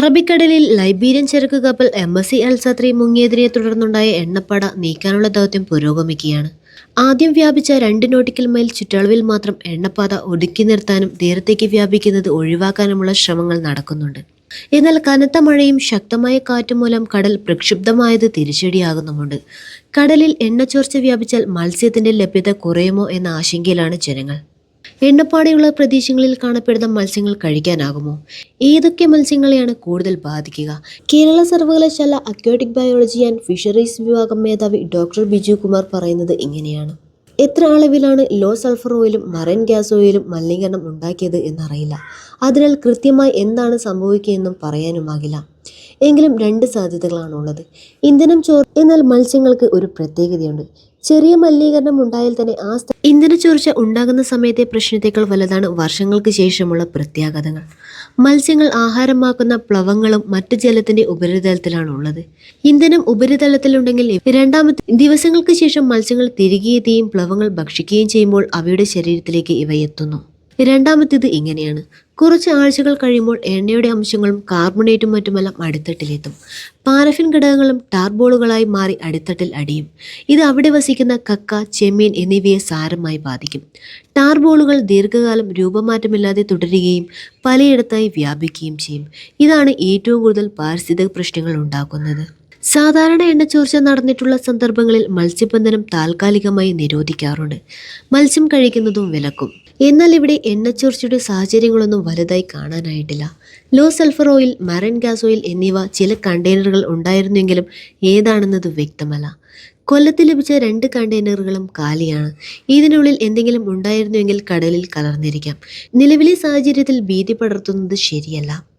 അറബിക്കടലിൽ ലൈബീരിയൻ ചരക്ക് കപ്പൽ എംബസി അൽസത്രി മുങ്ങിയതിനെ തുടർന്നുണ്ടായ എണ്ണപ്പട നീക്കാനുള്ള ദൗത്യം പുരോഗമിക്കുകയാണ്. ആദ്യം വ്യാപിച്ച രണ്ട് നോട്ടിക്കൽ മൈൽ ചുറ്റളവിൽ മാത്രം എണ്ണപ്പാത ഒടുക്കി നിർത്താനും തീരത്തേക്ക് വ്യാപിക്കുന്നത് ഒഴിവാക്കാനുമുള്ള ശ്രമങ്ങൾ നടക്കുന്നുണ്ട്. എന്നാൽ കനത്ത മഴയും ശക്തമായ കാറ്റും മൂലം കടൽ പ്രക്ഷുബ്ധമായത് തിരിച്ചടിയാകുന്നുമുണ്ട്. കടലിൽ എണ്ണച്ചോർച്ച വ്യാപിച്ചാൽ മത്സ്യത്തിന്റെ ലഭ്യത കുറയുമോ എന്ന ആശങ്കയിലാണ് ജനങ്ങൾ. എണ്ണപ്പാടെയുള്ള പ്രദേശങ്ങളിൽ കാണപ്പെടുന്ന മത്സ്യങ്ങൾ കഴിക്കാനാകുമോ? ഏതൊക്കെ മത്സ്യങ്ങളെയാണ് കൂടുതൽ ബാധിക്കുക? കേരള സർവകലാശാല അക്വാട്ടിക് ബയോളജി ആൻഡ് ഫിഷറീസ് വിഭാഗം മേധാവി ഡോക്ടർ ബിജു കുമാർ പറയുന്നത് ഇങ്ങനെയാണ്. എത്ര അളവിലാണ് ലോ സൾഫർ ഓയിലും മറൈൻ ഗ്യാസ് ഓയിലും മലിനീകരണം ഉണ്ടാക്കിയത് എന്നറിയില്ല. അതിനാൽ കൃത്യമായി എന്താണ് സംഭവിക്കുകയെന്നും പറയാനുമാകില്ല. എങ്കിലും രണ്ട് സാധ്യതകളാണുള്ളത്. ഇന്ധനം ചോർ എന്നാൽ മത്സ്യങ്ങൾക്ക് ഒരു പ്രത്യേകതയുണ്ട്. ചെറിയ മലിനീകരണം ഉണ്ടായാൽ തന്നെ ആ ഇന്ധന ചോർച്ച ഉണ്ടാകുന്ന സമയത്തെ പ്രശ്നത്തേക്കാൾ വലുതാണ് വർഷങ്ങൾക്ക് ശേഷമുള്ള പ്രത്യാഘാതങ്ങൾ. മത്സ്യങ്ങൾ ആഹാരമാക്കുന്ന പ്ലവങ്ങളും മറ്റു ജലത്തിന്റെ ഉപരിതലത്തിലാണ് ഉള്ളത് ഇന്ധനം ഉപരിതലത്തിലുണ്ടെങ്കിൽ രണ്ടാമത്തെ ദിവസങ്ങൾക്ക് ശേഷം മത്സ്യങ്ങൾ തിരികെ എത്തുകയും പ്ലവങ്ങൾ ഭക്ഷിക്കുകയും ചെയ്യുമ്പോൾ അവയുടെ ശരീരത്തിലേക്ക് ഇവ എത്തുന്നു രണ്ടാമത്തേത് ഇങ്ങനെയാണ്. കുറച്ച് ആഴ്ചകൾ കഴിയുമ്പോൾ എണ്ണയുടെ അംശങ്ങളും കാർബണേറ്റും മറ്റുമെല്ലാം അടിത്തട്ടിലെത്തും. പാരഫിൻ ഘടകങ്ങളും ടാർബോളുകളായി മാറി അടിത്തട്ടിൽ അടിയും. ഇത് അവിടെ വസിക്കുന്ന കക്ക ചെമ്മീൻ എന്നിവയെ സാരമായി ബാധിക്കും. ടാർബോളുകൾ ദീർഘകാലം രൂപമാറ്റമില്ലാതെ തുടരുകയും പലയിടത്തായി വ്യാപിക്കുകയും ചെയ്യും. ഇതാണ് ഏറ്റവും കൂടുതൽ പാരിസ്ഥിതിക പ്രശ്നങ്ങൾ ഉണ്ടാക്കുന്നത്. സാധാരണ എണ്ണച്ചോർച്ച നടന്നിട്ടുള്ള സന്ദർഭങ്ങളിൽ മത്സ്യബന്ധനം താൽക്കാലികമായി നിരോധിക്കാറുണ്ട്. മത്സ്യം കഴിക്കുന്നതും വിലക്കും. എന്നാൽ ഇവിടെ എണ്ണച്ചോർച്ചയുടെ സാഹചര്യങ്ങളൊന്നും വലുതായി കാണാനായിട്ടില്ല. Low sulphur oil marine gas oil എന്നിവ ചില കണ്ടെയ്നറുകൾ ഉണ്ടായിരുന്നെങ്കിലും ഏതാണെന്നത് വ്യക്തമല്ല. കൊല്ലത്ത് ലഭിച്ച രണ്ട് കണ്ടെയ്നറുകളും കാലിയാണ്. ഇതിനുള്ളിൽ എന്തെങ്കിലും ഉണ്ടായിരുന്നുവെങ്കിൽ കടലിൽ കലർന്നിരിക്കാം. നിലവിലെ സാഹചര്യത്തിൽ ഭീതി പടർത്തുന്നത് ശരിയല്ല.